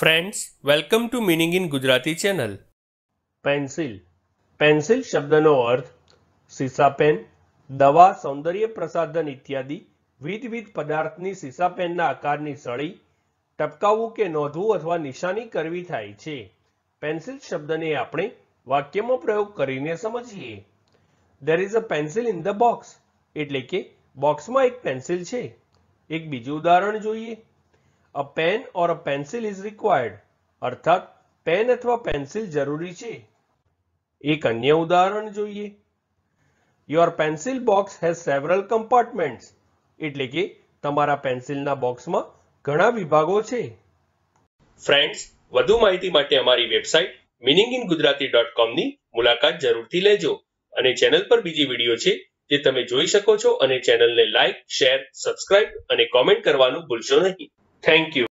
Friends welcome to meaning in Gujarati channel pencil pencil શબ્દનો અર્થ સીસા pen, દવા, સૌંદર્ય પ્રસાધન ઇત્યાદિ વિધવિધ પદાર્થની સીસા પેનના આકારની સળી, ટપકાવવું કે નોંધવું અથવા નિશાની કરવી થાય છે. પેન્સિલ શબ્દને આપણે વાક્યમાં પ્રયોગ કરીને સમજીએ. There is a pencil in the box એટલે કે બોક્સમાં એક પેન્સિલ છે. એક બીજું ઉદાહરણ જોઈએ. A pen or a pencil is required અર્થાત પેન અથવા પેન્સિલ જરૂરી છે. એક અન્ય ઉદાહરણ જોઈએ. Your pencil box has several compartments એટલે કે તમારા પેન્સિલના બોક્સમાં ઘણા વિભાગો છે. ફ્રેન્ડ્સ વધુ માહિતી માટે અમારી website meaning in Gujarati dot કોમની મુલાકાત જરૂરથી લેજો અને ચેનલ પર બીજી વીડિયો છે જે તમે જોઈ શકો છો અને ચેનલને લાઇક શેર સબસ્ક્રાઇબ અને કોમેન્ટ કરવાનું ભૂલશો નહીં. thank you.